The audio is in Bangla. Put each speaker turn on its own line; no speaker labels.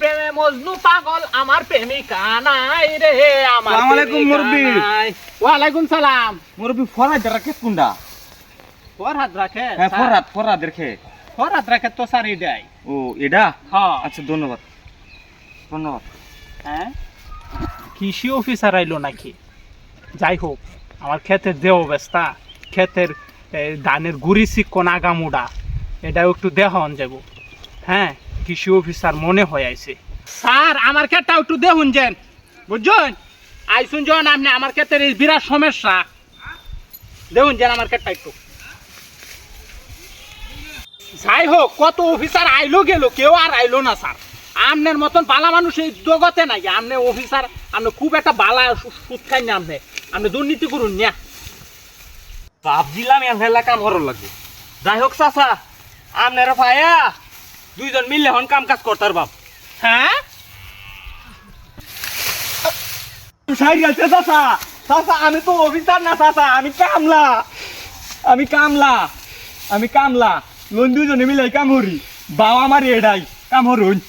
প্রেমে মজনু পাগল আমার প্রেমিকা নাই রে আমার
সালাম আলাইকুম, মুরব্বি।
ওয়ালাইকুম সালাম।
মুরব্বী ফরাদ রাখে কোনটা
ফরহাদ রাখে?
হ্যাঁ ফরাদ ফরাদ রেখে।
ফরহাদ রাখে তো সারি দেয়
ও এটা?
হ্যাঁ।
আচ্ছা ধন্যবাদ। ধন্যবাদ।
হ্যাঁ? কৃষি অফিসার আইলো নাকি? যাই হোক আমার ক্ষেতের যে অবস্থা ক্ষেতের ধানের গুড়ি শিক্ষণ আগামুডা এটাও একটু দেহন যাব হ্যাঁ? কৃষি অফিসার মনে হয়ে আইছে। স্যার, আমার ক্ষেতটা একটু দেখুন যেন। বুঝছেন? আইসুন যখন আপনি, আমার ক্ষেতের এই বিরাট সমস্যা। দেখুন যেন আমার ক্ষেতটা একটু। যাই হোক, কত অফিসার আইলো গেল, কেউ আর আইলো না, স্যার। আমনের মতন বালা মানুষ এই জগতে নাই। আমনে অফিসার আপনি খুব একটা বালা সুদ খাই না আপনি আপনি দুর্নীতি করুন না
ভাবছিলাম ফেলা কাম লাগবে। যাই হোক, চাচা আপনারা ভাইয়া দুইজন মিললে হন কাম কাজ করতার বাপ।
হ্যাঁ?
চাচা। চাচা আমি তো অফিসার না চাচা আমি কামলা। আমি কামলা আমি কামলা। লোন দুজনে মিলাই কাম করি। বাবা আমার এডাই কাম হরুন